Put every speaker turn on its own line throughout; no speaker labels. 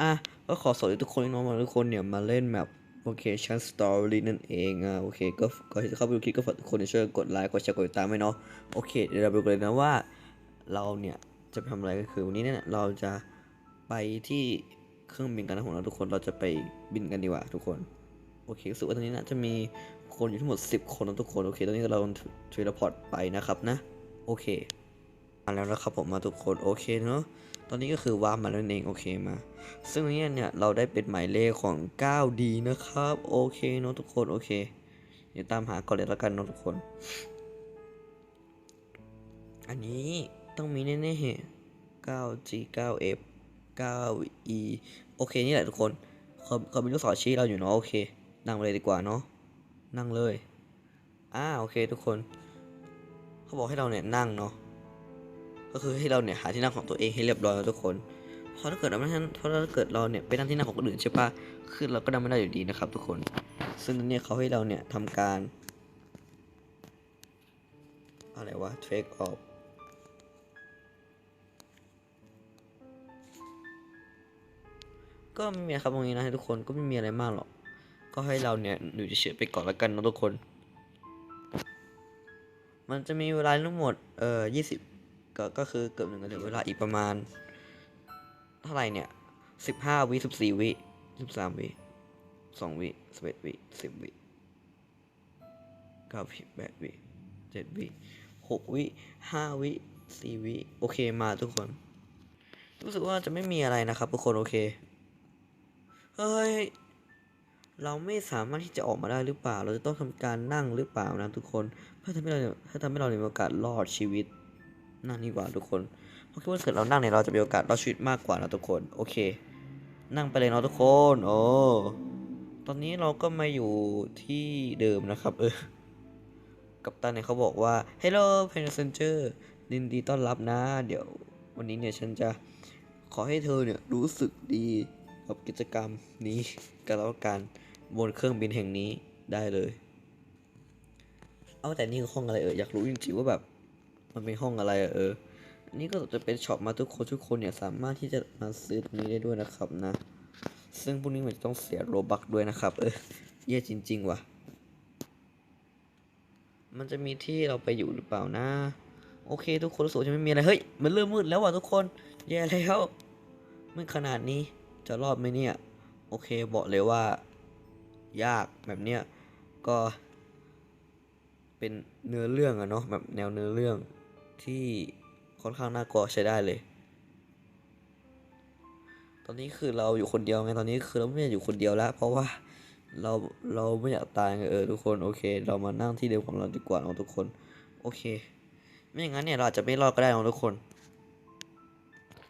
อะก็ขอสวัสดีทุกคนน้องๆทุกคนเนี่ยมาเล่นแบบโอเคชันสตอรี่นั่นเองอะโอเคก็ก่อนที่จะเข้าไปดูคลิปก็ฝากทุกคนเช่วยกดไลค์กดแชร์กดติดตามไว้เนาะโอเคเดี๋ยวเราไปดูกันเลยนะว่า เราเนี่ยจะไปทำอะไรก็คือวันนี้เนี่ยเราจะไปที่เครื่องบินกันนะของเราทุกคนเราจะไปบินกันดีกว่าทุกคนโอเครู้สึกว่าตอนนี้นะจะมีคนอยู่ทั้งหมด 10 คนนะทุกคนโอเคตอนนี้เราทรีลพอร์ตไปนะครับนะโอเคมาแล้วนะครับผมมาทุกคนโอเคเนาะ ตอนนี้ก็คือวาร์ปมาแล้วนั่นเองโอเคมา ซึ่งเนี่ยเนี่ยเราได้เป็นหมายเลขของ 9D นะครับโอเคเนาะทุกคนโอเค เดี๋ยวตามหาก่อนเลยแล้วกันเนาะทุกคน อันนี้ต้องมีแน่ๆ 9G 9F 9E โอเคนี่แหละทุกคนเขาเขามีลูกศรชี้เราอยู่เนาะโอเค นั่งเลยดีกว่าเนาะนั่งเลยอ่าโอเคทุกคน เขาบอกให้เราเนี่ยนั่งเนาะ ก็คือให้เราเนี่ยหาที่นั่งของตัวเองให้เรียบร้อยนะทุกคนเพราะถ้าเกิดเราไม่นั่งเพราะถ้าเกิดเราเนี่ยไปนั่งที่นั่งของคนอื่นใช่ปะคือเราก็นั่งไม่ได้อยู่ดีนะครับ ทุกคน ซึ่งเนี่ยเขาให้เราเนี่ยทำการ อะไรวะ take off ก็ไม่มีครับตรงนี้นะทุกคนก็ไม่มีอะไรมากหรอก ก็ให้เราเนี่ยอยู่เฉยๆไปก่อนล้วกันนะทุกคน มันจะมีเวลาทั้งหมดเอ่อยี่สิบ ก็ก็คือเกือบหนึ่งนาทีเวลาอีกประมาณ เท่าไหร่เนี่ยสิบห้าวิสิบสี่วิสิบสามวิสองวิสิบเอ็ดวิสิบวิเก้าวิแปดวิเจ็ดวิหกวิห้าวิสี่วิโอเคมาทุกคน รู้สึกว่าจะไม่มีอะไรนะครับ ทุกคนโอเค เฮ้ย เราไม่สามารถที่จะออกมาได้หรือเปล่า เราจะต้องทำการนั่งหรือเปล่านะทุกคน เพื่อทำให้เราเนี่ยเพื่อทำให้เราเนี่ยมีโอกาสรอดชีวิต นั่งดีกว่าทุกคนเพราะคิดว่าถ้าเกิดเรานั่งเนี่ยเราจะมีโอกาสรอดชีวิตมากกว่านะทุกคน โอเค นั่งไปเลยเนาะทุกคน โอ้ ตอนนี้เราก็มาอยู่ที่เดิมนะครับเออ กัปตันเนี่ยเขาบอกว่า Hello passenger ยินดีต้อนรับนะ เดี๋ยววันนี้เนี่ยฉันจะขอให้เธอเนี่ยรู้สึกดีกับกิจกรรมนี้กันแล้วกันบนเครื่องบินแห่งนี้ได้เลย เอาแต่นี่คือห้องอะไรเอออยากรู้จริงๆว่าแบบ มันเป็นห้องอะไรอะเอออันนี้ก็จะเป็นช็อปมาทุกคนทุกคนเนี่ยสามารถที่จะมาซื้อตรงนี้ได้ด้วยนะครับนะ ซึ่งพวกนี้มันต้องเสียโรบักด้วยนะครับ เออเย่จริง ๆ ว่ะ มันจะมีที่เราไปอยู่หรือเปล่านะ โอเค ทุกคนรู้สึกว่าจะไม่มีอะไร เฮ้ย มันเริ่มมืดแล้วว่ะทุกคน แย่แล้วมันขนาดนี้จะรอดไหมเนี่ย โอเคบอกเลยว่า ยากแบบเนี้ยก็เป็นเนื้อเรื่องอะเนาะแบบแนวเนื้อเรื่อง ที่ค่อนข้างน่ากลัวใช้ได้เลย ตอนนี้คือเราอยู่คนเดียวไงตอนนี้คือเราไม่อยากอยู่คนเดียวแล้ว เพราะว่าเราเราไม่อยากตายไงเออทุกคนโอเค เรามานั่งที่เดิมของเราดีกว่าเนาทุกคน โอเค ไม่อย่างนั้นเนี่ยเราจะไม่รอดก็ได้เนาทุกคน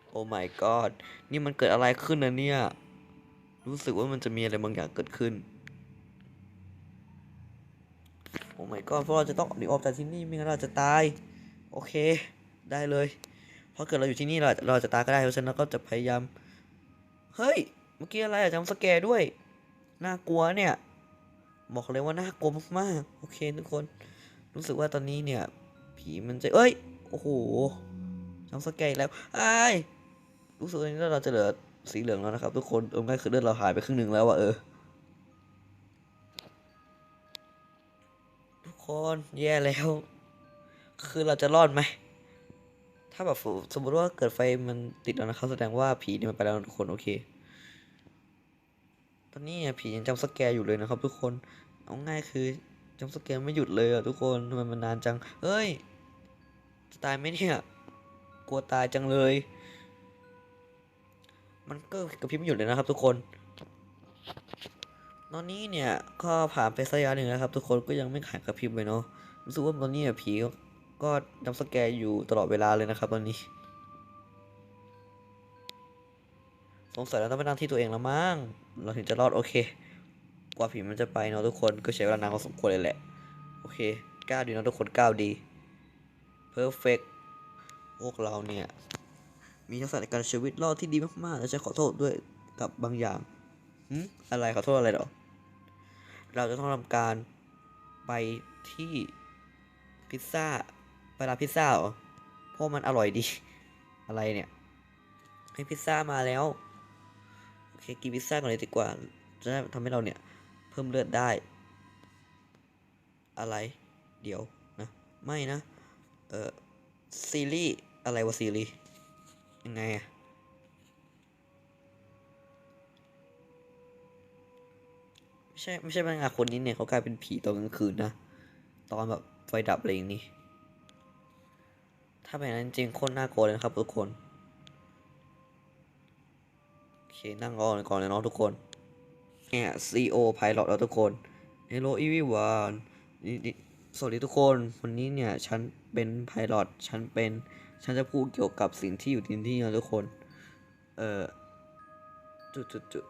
โอ้ my god นี่มันเกิดอะไรขึ้นนะเนี่ย รู้สึกว่ามันจะมีอะไรบางอย่างเกิดขึ้นโอ้ my god เพราะเราจะต้องหนีออกจากที่นี่ไม่งั้นเราจะตาย โอเค ได้เลย เพราะเกิดเราอยู่ที่นี่เราเราจะตายก็ได้เพราะฉะนั้นเราก็จะพยายาม เฮ้ย เมื่อกี้อะไรอะจำสแกด้วย น่ากลัวเนี่ย บอกเลยว่าน่ากลัวมากๆ โอเคทุกคน รู้สึกว่าตอนนี้เนี่ย ผีมันจะ เอ้ย โอ้โหจำสแกแล้วไอ้รู้สึกว่าตอนนี้เราจะเหลือสีเหลืองแล้วนะครับ ทุกคนเออง่ายคือเลือดเราหายไปครึ่งหนึ่งแล้วอะเออทุกคนแย่แล้ว คือเราจะรอดไหม ถ้าแบบสมมติว่าเกิดไฟมันติดแล้วนะครับแสดงว่าผีนี่มันไปแล้วทุกคนโอเค ตอนนี้เนี่ยผียังจำสแกร์อยู่เลยนะครับ ทุกคน เอาง่ายคือจำสแกร์ไม่หยุดเลยอะทุกคนทำไมมันนานจัง เฮ้ยจะตายไหมเนี่ย กลัวตายจังเลย มันก็กระพริบไม่หยุดเลยนะครับ ทุกคนตอนนี้เนี่ยก็ผ่านไปสักระยะหนึ่งแล้วครับ ทุกคนก็ยังไม่หายกระพริบเลยเนาะรู้สึกว่าตอนนี้ผี ก็ก็จำสแกร์อยู่ตลอดเวลาเลยนะครับตอนนี้ สงสัยเราต้องไปนั่งที่ตัวเองแล้วมั้ง เราถึงจะรอดโอเค กว่าผีมันจะไปเนาะทุกคนก็ใช้เวลานานพอสมควรเลยแหละ โอเคก้าวดีเนาะทุกคนก้าวดีเพอร์เฟกพวกเราเนี่ย มีทักษะในการชีวิตรอดที่ดีมากๆ และจะขอโทษด้วยกับบางอย่างหืมอะไรขอโทษอะไรหรอ เราจะต้องทำการไปที่พิซซ่า ไปร้าพิซซ่าเหรอเพราะมันอร่อยดี อะไรเนี่ย ให้พิซซ่ามาแล้ว โอเค กินพิซซ่าก่อนเลยดีกว่า จะได้ทำให้เราเนี่ย เพิ่มเลือดได้ อะไร เดี๋ยวนะ ไม่นะ เออซีรีส์อะไรวะซีรีส์ยังไงอะไม่ใช่ไม่ใช่พนักงานคนนี้เนี่ยเขากลายเป็นผีตอนกลางคืนนะ ตอนแบบไฟดับอะไรอย่างนี้ ถ้าเป็นนั้นจริงโคตรน่ากลัวเลยนะครับทุกคน โอเค นั่งรอก่อนเลยเนาะทุกคน เนี่ย CEO Pilot แล้วทุกคน Hello everyone สวัสดีทุกคน วันนี้เนี่ย ฉันเป็น Pilot ฉันเป็น ฉันจะพูดเกี่ยวกับสิ่งที่อยู่ที่นี่นะทุกคน เอ่อ จุดจุดจุด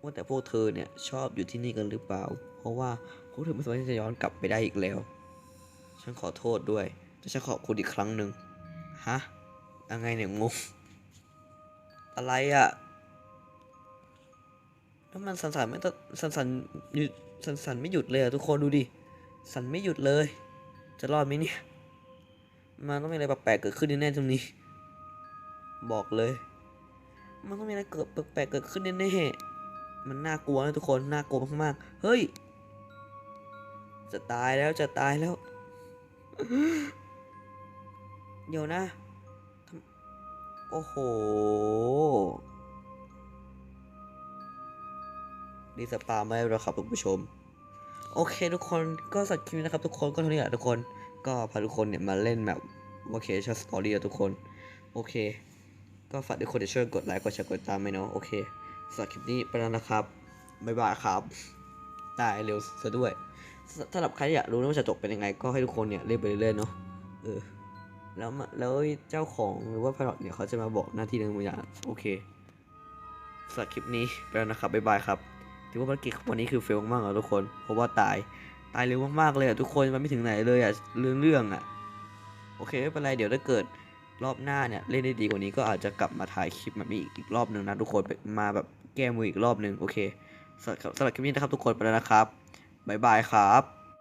วว่าแต่พวกเธอเนี่ย ชอบอยู่ที่นี่กันหรือเปล่า เพราะว่าพวกเธอไม่สามารถที่จะย้อนกลับไปได้อีกแล้ว ฉันขอโทษด้วย แต่ฉันขอบคุณอีกครั้งหนึ่งฮะยังไงเนี่ยงงอะไรอะแล้วมันสันสันไม่ต้องสันสันหยุดสันสันไม่หยุดเลยอะทุกคนดูดิสันไม่หยุดเลย จะรอดไหมเนี่ยมันต้องมีอะไรแปลกๆเกิดขึ้นแน่ๆตรงนี้ บอกเลย มันต้องมีอะไรเกิดแปลกๆเกิดขึ้นแน่ๆมันน่ากลัวนะทุกคนน่ากลัวมากๆเฮ้ยจะตายแล้วจะตายแล้ว เดี๋ยวนะ โอ้โหนี่สปาไม่แล้วครับคุณผู้ชม โอเคทุกคนก็สักคลิปนี้นะครับ ทุกคนก็เท่านี้แหละทุกคน ก็พาทุกคนเนี่ยมาเล่นแบบโอเคชอบสตอรี่ทุกคน โอเค ก็ฝากทุกคนจะช่วยกดไลค์กดแชร์กดติดตามไหมเนาะโอเคสำหรับคลิปนี้ไปแล้วนะครับบ๊ายบายครับตายเร็วซะด้วยสสำหรับใครที่อยากรู้ว่าจะจบเป็นยังไง ก็ให้ทุกคนเนี่ยเล่นไปเรื่อยๆเนาะเออ แล้วแล้วเจ้าของหรือว่าพารอตเนี่ยเขาจะมาบอกหน้าที่ในบางอย่างโอเคสำหรับคลิปนี้ไปแล้วนะครับบ๊ายบายครับถือว่าภารกิจของวันนี้คือเฟลมากๆอะทุกคนเพราะว่าตายตายเร็วมากๆเลยอะทุกคนมันไม่ถึงไหนเลยอะเรื่องเรื่องอะโอเคไม่เป็นไรเดี๋ยวถ้าเกิดรอบหน้าเนี่ยเล่นได้ดีกว่านี้ก็อาจจะกลับมาถ่ายคลิปแบบนี้อีกรอบหนึ่งนะทุกคนมาแบบแก้มืออีกรอบหนึ่งโอเคสำหรับสำหรับคลิปนี้นะครับทุกคนไปแล้วนะครับบ๊ายบายครับ